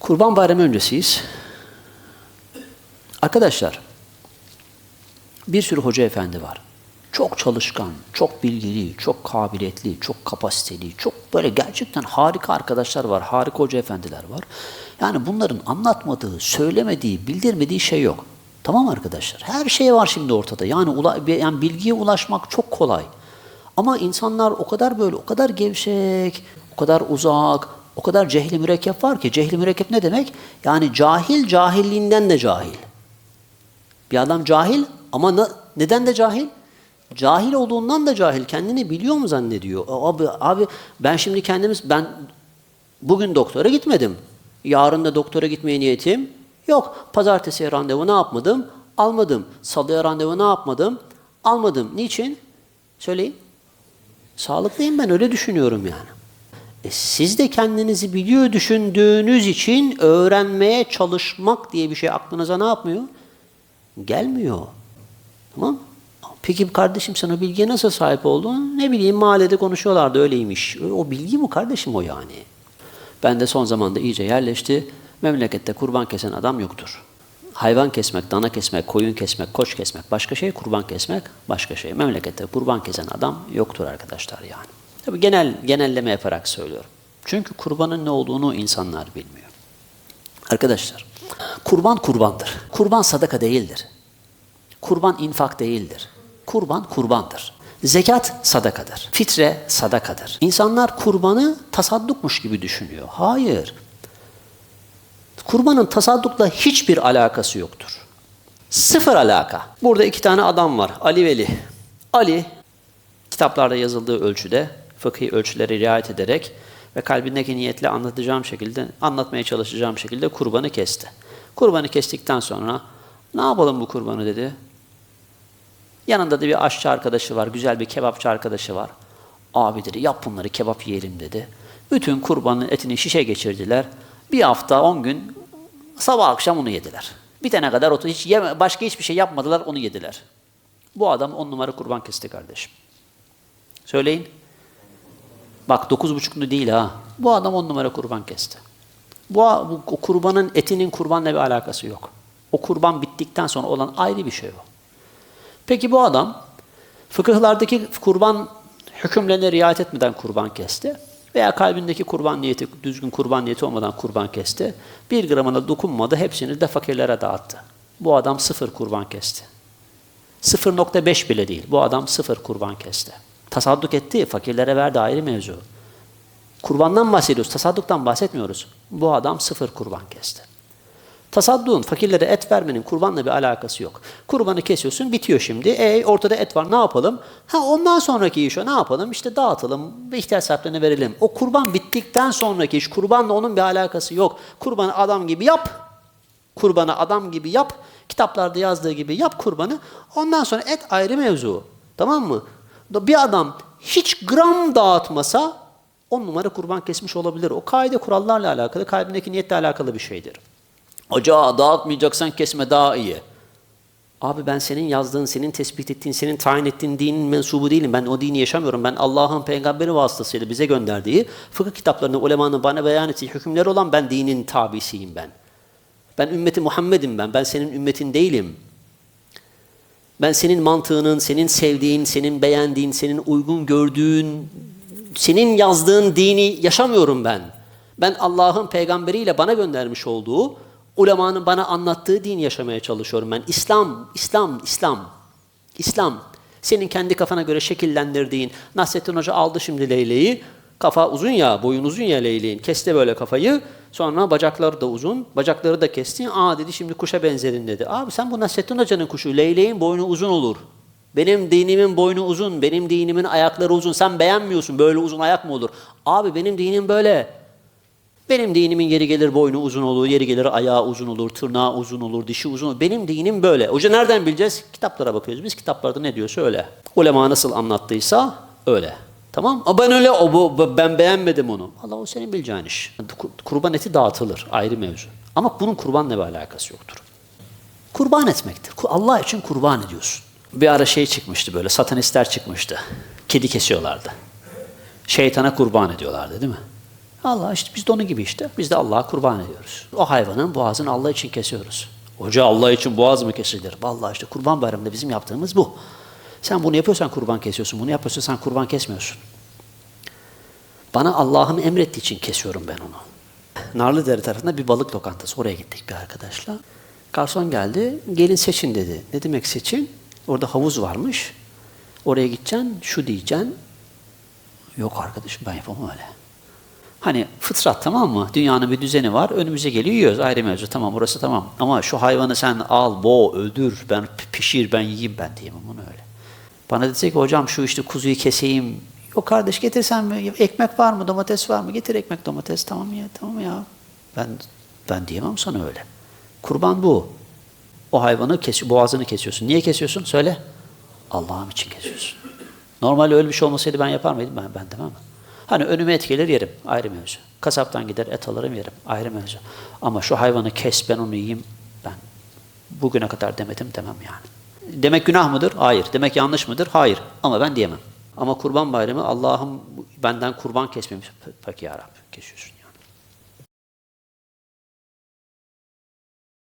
Kurban Bayramı öncesiyiz. Arkadaşlar, bir sürü hoca efendi var. Çok çalışkan, çok bilgili, çok kabiliyetli, çok kapasiteli, çok böyle gerçekten harika arkadaşlar var, harika hoca efendiler var. Yani bunların anlatmadığı, söylemediği, bildirmediği şey yok. Tamam arkadaşlar? Her şey var şimdi ortada. Yani, ula, yani bilgiye ulaşmak çok kolay. Ama insanlar o kadar böyle, o kadar gevşek, o kadar uzak, o kadar cehli mürekkep var ki. Cehli mürekkep ne demek? Yani cahil cahilliğinden de cahil. Bir adam cahil ama na- neden de cahil? Cahil olduğundan da cahil. Kendini biliyor mu zannediyor? Abi, abi ben şimdi kendimiz, ben bugün doktora gitmedim. Yarın da doktora gitmeye niyetim yok. Pazartesiye randevu ne yapmadım? Almadım. Salıya randevu ne yapmadım? Almadım. Niçin? Söyleyin. Sağlıklıyım ben öyle düşünüyorum yani. E siz de kendinizi biliyor düşündüğünüz için öğrenmeye çalışmak diye bir şey aklınıza ne yapmıyor? Gelmiyor. Tamam Peki kardeşim sen o bilgiye nasıl sahip oldun? Ne bileyim mahallede konuşuyorlardı öyleymiş. O bilgi mi kardeşim o yani? Ben de son zamanda iyice yerleşti. Memlekette kurban kesen adam yoktur. Hayvan kesmek, dana kesmek, koyun kesmek, koç kesmek başka şey, kurban kesmek başka şey. Memlekette kurban kesen adam yoktur arkadaşlar yani. Tabii genel genelleme yaparak söylüyorum. Çünkü kurbanın ne olduğunu insanlar bilmiyor. Arkadaşlar, kurban kurbandır. Kurban sadaka değildir. Kurban infak değildir. Kurban kurbandır. Zekat sadakadır. Fitre sadakadır. İnsanlar kurbanı tasaddukmuş gibi düşünüyor. Hayır. Kurbanın tasaddukla hiçbir alakası yoktur. Sıfır alaka. Burada iki tane adam var. Ali Veli. Ali kitaplarda yazıldığı ölçüde fıkhi ölçülere riayet ederek ve kalbindeki niyetle anlatacağım şekilde, anlatmaya çalışacağım şekilde kurbanı kesti. Kurbanı kestikten sonra ne yapalım bu kurbanı dedi. Yanında da bir aşçı arkadaşı var, güzel bir kebapçı arkadaşı var. Abi dedi yap bunları kebap yiyelim dedi. Bütün kurbanın etini şişe geçirdiler. Bir hafta on gün sabah akşam onu yediler. Bitene kadar otu hiç yeme, başka hiçbir şey yapmadılar onu yediler. Bu adam on numara kurban kesti kardeşim. Söyleyin. Bak dokuz buçuklu değil ha. Bu adam on numara kurban kesti. Bu, bu kurbanın etinin kurbanla bir alakası yok. O kurban bittikten sonra olan ayrı bir şey o. Peki bu adam fıkıhlardaki kurban hükümlerine riayet etmeden kurban kesti veya kalbindeki kurban niyeti, düzgün kurban niyeti olmadan kurban kesti. Bir gramına dokunmadı, hepsini de fakirlere dağıttı. Bu adam sıfır kurban kesti. 0.5 bile değil. Bu adam sıfır kurban kesti. Tasadduk etti, fakirlere verdi ayrı mevzu. Kurbandan bahsediyoruz, tasadduktan bahsetmiyoruz. Bu adam sıfır kurban kesti. Tasadduğun, fakirlere et vermenin kurbanla bir alakası yok. Kurbanı kesiyorsun, bitiyor şimdi. E ortada et var, ne yapalım? Ha ondan sonraki iş o, ne yapalım? İşte dağıtalım, ihtiyaç sahiplerine verelim. O kurban bittikten sonraki iş, kurbanla onun bir alakası yok. Kurbanı adam gibi yap, kurbanı adam gibi yap, kitaplarda yazdığı gibi yap kurbanı. Ondan sonra et ayrı mevzu. Tamam mı? Bir adam hiç gram dağıtmasa on numara kurban kesmiş olabilir. O kaide kurallarla alakalı, kalbindeki niyetle alakalı bir şeydir. Hoca dağıtmayacaksan kesme daha iyi. Abi ben senin yazdığın, senin tespit ettiğin, senin tayin ettiğin dinin mensubu değilim. Ben o dini yaşamıyorum. Ben Allah'ın peygamberi vasıtasıyla bize gönderdiği fıkıh kitaplarını, ulemanın bana beyan ettiği hükümleri olan ben dinin tabisiyim ben. Ben ümmeti Muhammed'im ben. Ben senin ümmetin değilim. Ben senin mantığının, senin sevdiğin, senin beğendiğin, senin uygun gördüğün, senin yazdığın dini yaşamıyorum ben. Ben Allah'ın peygamberiyle bana göndermiş olduğu, ulemanın bana anlattığı din yaşamaya çalışıyorum ben. İslam, İslam, İslam, İslam. Senin kendi kafana göre şekillendirdiğin, Nasrettin Hoca aldı şimdi Leyle'yi, kafa uzun ya, boyun uzun ya Leyleğin, kesti böyle kafayı, sonra bacakları da uzun, bacakları da kesti, aa dedi şimdi kuşa benzerin dedi. Abi sen bu Nasrettin Hoca'nın kuşu, Leyleğin boynu uzun olur. Benim dinimin boynu uzun, benim dinimin ayakları uzun. Sen beğenmiyorsun böyle uzun ayak mı olur? Abi benim dinim böyle. Benim dinimin yeri gelir boynu uzun olur, yeri gelir ayağı uzun olur, tırnağı uzun olur, dişi uzun olur. Benim dinim böyle. Hoca nereden bileceğiz? Kitaplara bakıyoruz. Biz kitaplarda ne diyorsa öyle. Ulema nasıl anlattıysa öyle. Tamam? Ama ben öyle, o, bu, ben beğenmedim onu. Allah o senin bileceğin iş. Kurban eti dağıtılır, ayrı mevzu. Ama bunun kurbanla bir alakası yoktur. Kurban etmektir. Allah için kurban ediyorsun. Bir ara şey çıkmıştı böyle, satanistler çıkmıştı. Kedi kesiyorlardı. Şeytana kurban ediyorlardı değil mi? Allah işte biz de onun gibi işte. Biz de Allah'a kurban ediyoruz. O hayvanın boğazını Allah için kesiyoruz. Hoca Allah için boğaz mı kesilir? Vallahi işte kurban bayramında bizim yaptığımız bu. Sen bunu yapıyorsan kurban kesiyorsun. Bunu yapıyorsan sen kurban kesmiyorsun. Bana Allah'ın emrettiği için kesiyorum ben onu. Narlıdere tarafında bir balık lokantası. Oraya gittik bir arkadaşla. Garson geldi. Gelin seçin dedi. Ne demek seçin? Orada havuz varmış. Oraya gideceksin, şu diyeceksin. Yok arkadaşım ben yapamam öyle. Hani fıtrat tamam mı? Dünyanın bir düzeni var. Önümüze geliyor yiyoruz. Ayrı mevzu tamam orası tamam. Ama şu hayvanı sen al, boğ, öldür, ben pişir, ben yiyeyim ben diyemem onu öyle. Bana dese ki hocam şu işte kuzuyu keseyim. Yok kardeş getirsen mi? Ekmek var mı? Domates var mı? Getir ekmek domates. Tamam ya tamam ya. Ben ben diyemem sana öyle. Kurban bu. O hayvanı kes, boğazını kesiyorsun. Niye kesiyorsun? Söyle. Allah'ım için kesiyorsun. Normalde öyle bir şey olmasaydı ben yapar mıydım? Ben, ben demem. Hani önüme et gelir yerim. Ayrı mevzu. Kasaptan gider et alırım yerim. Ayrı mevzu. Ama şu hayvanı kes ben onu yiyeyim. Ben bugüne kadar demedim demem yani. Demek günah mıdır? Hayır. Demek yanlış mıdır? Hayır. Ama ben diyemem. Ama kurban bayramı Allah'ım benden kurban kesmemiş. Peki ya Rabbi kesiyorsun.